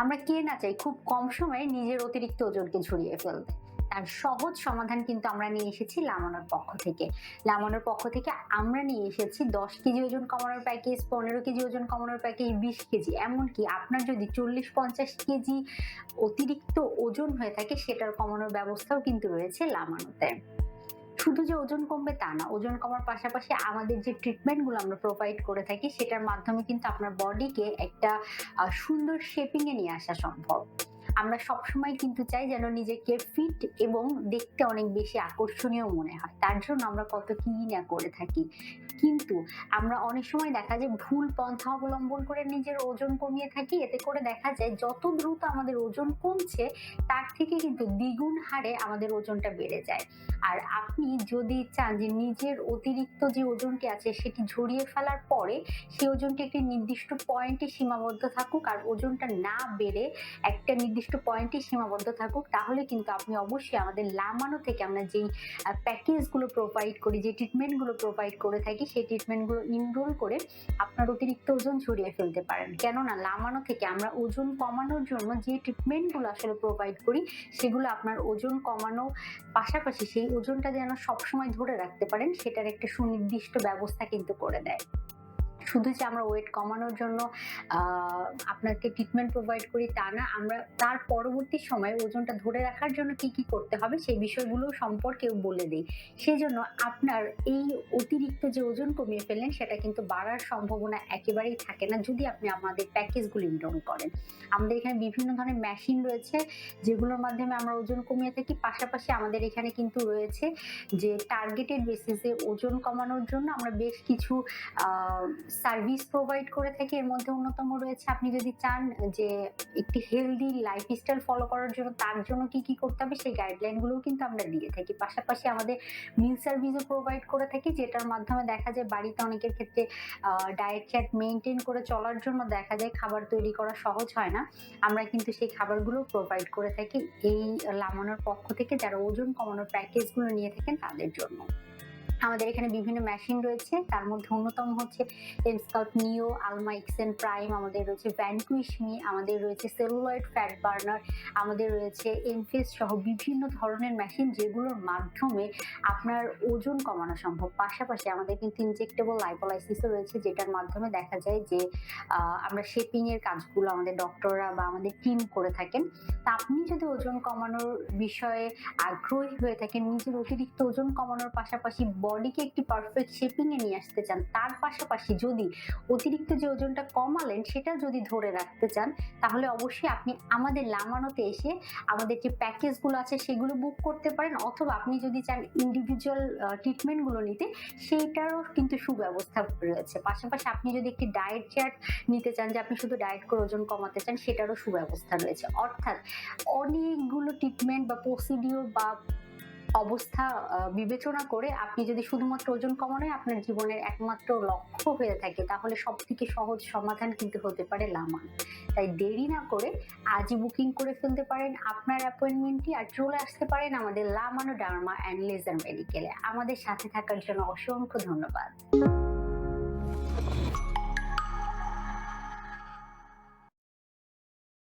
আমরা কে না চাই, খুব কম সময়ে নিজের অতিরিক্ত ওজনকে ঝরিয়ে ফেলতে। তার সহজ সমাধান কিন্তু আমরা নিয়ে এসেছি লামানোর পক্ষ থেকে। লামানোর পক্ষ থেকে আমরা নিয়ে এসেছি দশ কেজি ওজন কমানোর প্যাকেজ পনেরো কেজি ওজন কমানোর প্যাকেজ বিশ কেজি। এমনকি আপনার যদি চল্লিশ পঞ্চাশ কেজি অতিরিক্ত ওজন হয়ে থাকে, সেটার কমানোর ব্যবস্থাও কিন্তু রয়েছে লামানোতে। শুধু যে ওজন কমবে তা না, ওজন কমার পাশাপাশি আমাদের যে ট্রিটমেন্টগুলো আমরা প্রোভাইড করে থাকি, সেটার মাধ্যমে কিন্তু আপনার বডিকে একটা সুন্দর শেপিং এ নিয়ে আসা সম্ভব। আমরা সবসময় কিন্তু চাই যেন নিজেকে ফিট এবং দেখতে অনেক বেশি আকর্ষণীয় মনে হয়। তার জন্য আমরা কত কি না করে থাকি। কিন্তু আমরা অনেক সময় দেখা যায় ভুল পন্থা অবলম্বন করে নিজের ওজন কমিয়ে থাকি। এতে করে দেখা যায় যত দ্রুত আমাদের ওজন কমছে, তার থেকে কিন্তু দ্বিগুণ হারে আমাদের ওজনটা বেড়ে যায়। আর আপনি যদি চান যে নিজের অতিরিক্ত যে ওজনটি আছে সেটি ঝরিয়ে ফেলার পরে সেই ওজনটি একটি নির্দিষ্ট পয়েন্টে সীমাবদ্ধ থাকুক আর ওজনটা না বেড়ে একটা নির্দিষ্ট পয়েন্টে সীমাবদ্ধ থাকুক, তাহলে কিন্তু আপনি অবশ্যই আমাদের লামানো থেকে আমরা যেই প্যাকেজগুলো প্রোভাইড করি, যে ট্রিটমেন্টগুলো প্রোভাইড করে থাকি, সেই ট্রিটমেন্টগুলো ইনরোল করে আপনার অতিরিক্ত ওজন ঝরিয়ে ফেলতে পারেন। কেননা লামানো থেকে আমরা ওজন কমানোর জন্য যে ট্রিটমেন্টগুলো আসলে প্রোভাইড করি, সেগুলো আপনার ওজন কমানো পাশাপাশি সেই ওজনটা যেন সবসময় ধরে রাখতে পারেন, সেটার একটা সুনির্দিষ্ট ব্যবস্থা কিন্তু করে দেয়। শুধু যে আমরা ওয়েট কমানোর জন্য আপনাকে ট্রিটমেন্ট প্রোভাইড করি তা না, আমরা তার পরবর্তী সময়ে ওজনটা ধরে রাখার জন্য কি কি করতে হবে সেই বিষয়গুলো সম্পর্কেও বলে দিই। সেই জন্য আপনার এই অতিরিক্ত যে ওজন কমিয়ে ফেললেন, সেটা কিন্তু বাড়ার সম্ভাবনা একেবারেই থাকে না যদি আপনি আমাদের প্যাকেজগুলো ইনরোল করেন। আমাদের এখানে বিভিন্ন ধরনের মেশিন রয়েছে, যেগুলোর মাধ্যমে আমরা ওজন কমিয়ে থাকি। পাশাপাশি আমাদের এখানে কিন্তু রয়েছে যে টার্গেটেড বেসিসে ওজন কমানোর জন্য আমরা বেশ কিছু সার্ভিস প্রোভাইড করে থাকি এর মধ্যে অন্যতম রয়েছে। আপনি যদি চান যে একটি হেলদি লাইফস্টাইল ফলো করার জন্য তার জন্য কি কি করতে হবে, সেই গাইডলাইনগুলোও কিন্তু আমরা দিয়ে থাকি। পাশাপাশি আমাদের মিল সার্ভিসও প্রোভাইড করে থাকি, যেটার মাধ্যমে দেখা যায় বাড়িতে অনেকের ক্ষেত্রে ডায়েট চার্ট মেনটেন করে চলার জন্য দেখা যায় খাবার তৈরি করা সহজ হয় না। আমরা কিন্তু সেই খাবারগুলো প্রোভাইড করে থাকি এই লামানোর পক্ষ থেকে যারা ওজন কমানোর প্যাকেজগুলো নিয়ে থাকেন তাদের জন্য। আমাদের এখানে বিভিন্ন মেশিন রয়েছে। তার মধ্যে অন্যতম হচ্ছে এমস্কাউট নিও আলমা এক্সেন প্রাইম আমাদের রয়েছে ভ্যানকুইশমি আমাদের রয়েছে সেলুলয়েড ফ্যাট বার্নার আমাদের রয়েছে এমফেস সহ বিভিন্ন ধরনের মেশিন যেগুলোর মাধ্যমে আপনার ওজন কমানো সম্ভব। পাশাপাশি আমাদের কিন্তু ইনজেক্টেবল লাইপোলাইসিসও রয়েছে, যেটার মাধ্যমে দেখা যায় যে আমরা শেপিং এর কাজগুলো আমাদের ডক্টররা বা আমাদের টিম করে থাকেন। তা আপনি যদি ওজন কমানোর বিষয়ে আগ্রহী হয়ে থাকেন, নিজের অতিরিক্ত ওজন কমানোর পাশাপাশি বডিকে একটি পারফেক্ট শেপিং এ নিয়ে আসতে চান, তার পাশাপাশি যদি অতিরিক্ত যে ওজনটা কমালেন, সেটা যদি ধরে রাখতে চান, তাহলে অবশ্যই আপনি আমাদের লামানোতে এসে আমাদের যে প্যাকেজগুলো আছে, সেগুলো বুক করতে পারেন, অথবা আপনি যদি চান ইন্ডিভিজুয়াল ট্রিটমেন্টগুলো নিতে, সেইটারও কিন্তু সুব্যবস্থা রয়েছে। পাশাপাশি আপনি যদি একটি ডায়েট চার্ট নিতে চান, যে আপনি শুধু ডায়েট করে ওজন কমাতে চান, সেটারও সুব্যবস্থা রয়েছে। অর্থাৎ অনেকগুলো ট্রিটমেন্ট বা প্রসিডিওর বা অবস্থা বিবেচনা করে আপনি যদি শুধুমাত্র ওজন কমানোই আপনার জীবনের একমাত্র লক্ষ্য হয়ে থাকে, তাহলে সব থেকে সহজ সমাধান কিন্তু হতে পারে লামা। তাই দেরি না করে আজই বুকিং করে ফেলতে পারেন আপনার অ্যাপয়েন্টমেন্টটি আর চলে আসতে পারেন আমাদের লামানো ডার্মা অ্যান্ড লেজার মেডিকেলে। আমাদের সাথে থাকার জন্য অসংখ্য ধন্যবাদ।